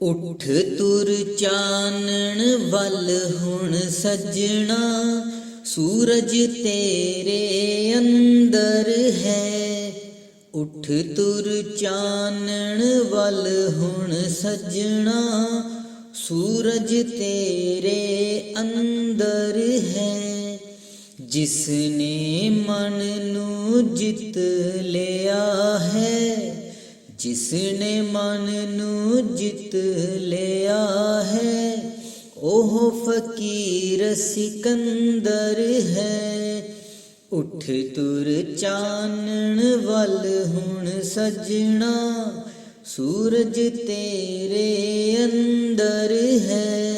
ਉਠ ਤੁਰ ਚਾਨਣ ਵੱਲ ਹੁਣ ਸੱਜਣਾ, ਸੂਰਜ ਤੇਰੇ ਅੰਦਰ ਹੈ। ਉਠ ਤੁਰ ਚਾਨਣ ਵੱਲ ਹੁਣ ਸੱਜਣਾ, ਸੂਰਜ ਤੇਰੇ ਅੰਦਰ ਹੈ। ਜਿਸ ਨੇ ਮਨ ਨੂੰ ਜਿੱਤ ਲਿਆ ਹੈ ਜਿਸ ਨੇ ਮਨ ਨੂੰ ਜਿੱਤ ਲਿਆ ਹੈ, ਉਹ ਫਕੀਰ ਸਿਕੰਦਰ ਹੈ। ਉਠ ਤੁਰ ਚਾਨਣ ਵੱਲ ਹੁਣ ਸਜਣਾ, ਸੂਰਜ ਤੇਰੇ ਅੰਦਰ ਹੈ।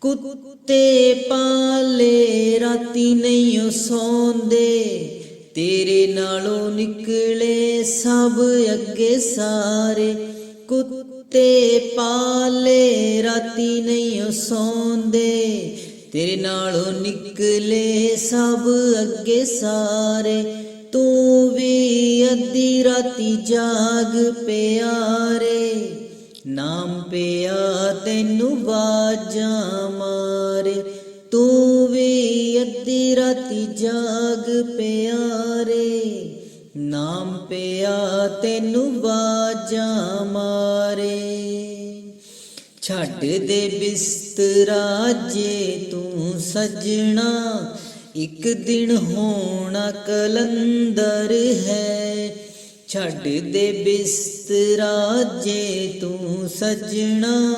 ਕੁੱਤੇ ਪਾਲੇ ਰਾਤੀ ਨਹੀਂ ਓ ਸੌਂਦੇ ਤੇਰੇ ਨਾਲੋਂ ਨਿਕਲੇ ਸਭ ਅੱਗੇ ਸਾਰੇ। ਕੁੱਤੇ ਪਾਲੇ, ਰਾਤੀ ਨਹੀਂ ਓ ਸੌਂਦੇ। ਤੇਰੇ ਨਾਲੋਂ ਨਿਕਲੇ ਸਭ ਅੱਗੇ ਸਾਰੇ। ਤੂੰ ਵੀ ਅੱਧੀ ਰਾਤੀ ਜਾਗ ਪਿਆਰੇ। ਨਾਮ ਪਿਆ ਤੈਨੂੰ ਬਾਜਾਂ ਮਾਰੇ। ਤੂੰ ਵੀ ਅੱਧੀ ਰਾਤੀ ਜਾਗ ਪਿਆਰੇ। ਪਿਆ ਤੈਨੂੰ ਬਾਜਾਂ ਮਾਰੇ। ਛੱਡ ਦੇ ਬਿਸਤਰਾ ਜੇ ਤੂੰ ਸਜਣਾ। ਇੱਕ ਦਿਨ ਹੋਣਾ ਕਲੰਦਰ ਹੈ। ਛੱਡ ਦੇ ਬਿਸਤਰਾ ਜੇ ਤੂੰ ਸਜਣਾ।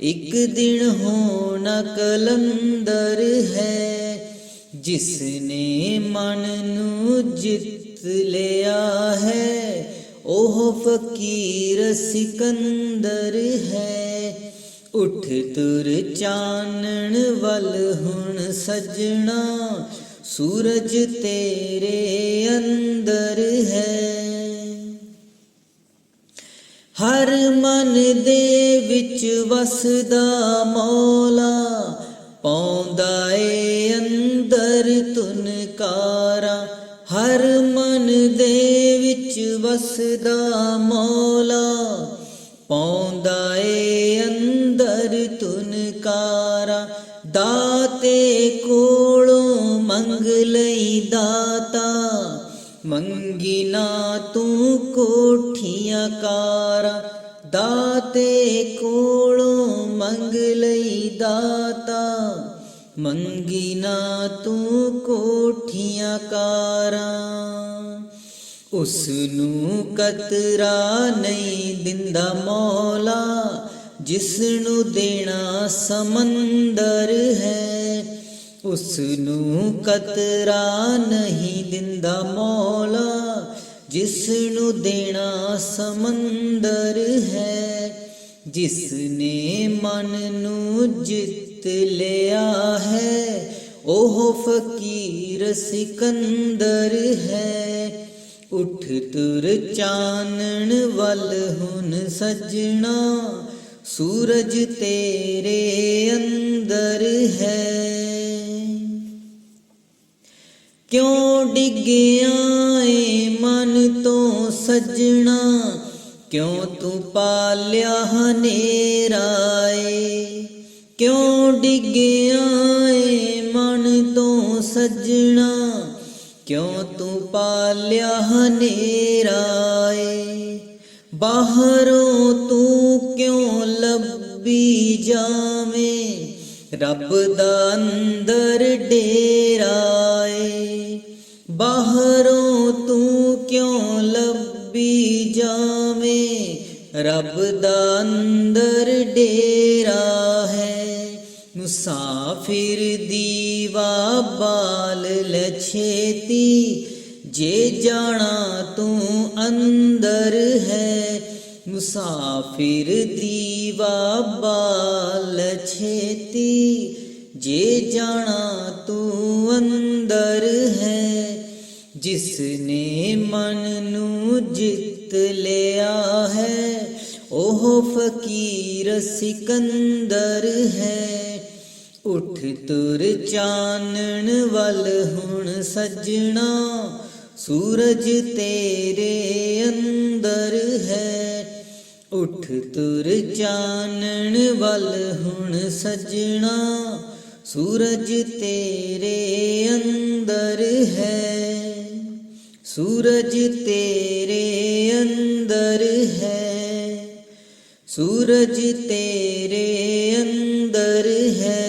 ਇੱਕ ਦਿਨ ਹੋਣਾ ਕਲੰਦਰ ਹੈ। ਜਿਸ ਨੇ ਮਨ ਨੂੰ ਜਿੱਤ ਲਿਆ ਹੈ, ਉਹ ਫਕੀਰ ਸਿਕੰਦਰ ਹੈ। ਉਠ ਤੁਰ ਚਾਨਣ ਵੱਲ ਹੁਣ ਸਜਣਾ, ਸੂਰਜ ਤੇਰੇ ਅੰਦਰ ਹੈ। ਹਰ ਮਨ ਦੇ ਵਿੱਚ ਵਸਦਾ ਮੌਲਾ, ਪਾਉਂਦਾ ਏ ਅੰਦਰ ਤੁਨਕਾਰਾ ਹਰ ਦੇ ਵਿੱਚ ਵਸਦਾ ਮੌਲਾ, ਪਾਉਂਦਾ ਏ ਅੰਦਰ ਤੁਨਕਾਰਾ ਦਾਤੇ ਕੋਲੋਂ ਮੰਗ ਲਈ ਦਾਤਾ ਮੰਗੀ ਨਾ ਤੂੰ ਕੋਠੀਆਂ ਕਾਰਾਂ। ਦਾਤੇ ਕੋਲੋਂ ਮੰਗ ਲਈ ਦਾਤਾ ਮੰਗੀ ਨਾ ਤੂੰ ਕੋਠੀਆਂ ਕਾਰਾਂ। ਉਸ ਨੂੰ ਕਤਰਾ ਨਹੀਂ ਦਿੰਦਾ ਮੌਲਾ ਜਿਸ ਨੂੰ ਦੇਣਾ ਸਮੁੰਦਰ ਹੈ। ਉਸ ਨੂੰ ਕਤਰਾ ਨਹੀਂ ਦਿੰਦਾ ਮੌਲਾ ਜਿਸ ਨੂੰ ਦੇਣਾ ਸਮੁੰਦਰ ਹੈ। ਜਿਸ ਨੇ ਮਨ ਨੂੰ ਜਿੱਤ ਲਿਆ ਹੈ, ਉਹ ਫਕੀਰ ਸਿਕੰਦਰ ਹੈ। ਉਠ ਤੁਰ ਚਾਨਣ ਵੱਲ ਹੁਣ ਸਜਣਾ, ਸੂਰਜ ਤੇਰੇ ਅੰਦਰ ਹੈ। ਕਿਉਂ ਡਿੱਗਿਆ ਏ ਮਨ ਤੋਂ ਸਜਣਾ, ਕਿਉਂ ਤੂੰ ਪਾਲਿਆ ਹਨੇਰਾ ਏ? ਕਿਉਂ ਡਿੱਗਿਆ ਏ ਮਨ ਤੋਂ ਸਜਣਾ ਕਿਉਂ ਤੂੰ ਪਾਲਿਆ ਹਨੇਰਾ ਏ ਬਾਹਰੋਂ ਤੂੰ ਕਿਉਂ ਲੱਭੀ ਜਾਵੇਂ? ਰੱਬ ਦਾ ਅੰਦਰ ਡੇਰਾ ਏ ਬਾਹਰੋਂ ਤੂੰ ਕਿਉਂ ਲੱਭੀ ਜਾਵੇਂ? ਰੱਬ ਦਾ ਅੰਦਰ ਡੇਰਾ ਹੈ। ਮੁਸਾਫਿਰ ਦੀਵਾ ਬਾਲ ਲਛੇਤੀ, ਜੇ ਜਾਣਾ ਤੂੰ ਅੰਦਰ ਹੈ, ਮੁਸਾਫਿਰ ਦੀਵਾ ਬਾਲ ਛੇਤੀ ਜੇ ਜਾਣਾ ਤੂੰ ਅੰਦਰ ਹੈ ਜਿਸ ਨੇ ਮਨ ਨੂੰ ਜਿੱਤ ਲਿਆ ਹੈ, ਉਹ ਫਕੀਰ ਸਿਕੰਦਰ ਹੈ। ਉਠ ਤੁਰ ਚਾਨਣ ਵੱਲ ਹੁਣ ਸੱਜਣਾ, ਸੂਰਜ ਤੇਰੇ ਅੰਦਰ ਹੈ। ਉਠ ਤੁਰ ਚਾਨਣ ਵੱਲ ਹੁਣ ਸੱਜਣਾ, ਸੂਰਜ ਤੇਰੇ ਅੰਦਰ ਹੈ। ਸੂਰਜ ਤੇਰੇ ਅੰਦਰ ਹੈ। ਸੂਰਜ ਤੇਰੇ ਅੰਦਰ ਹੈ।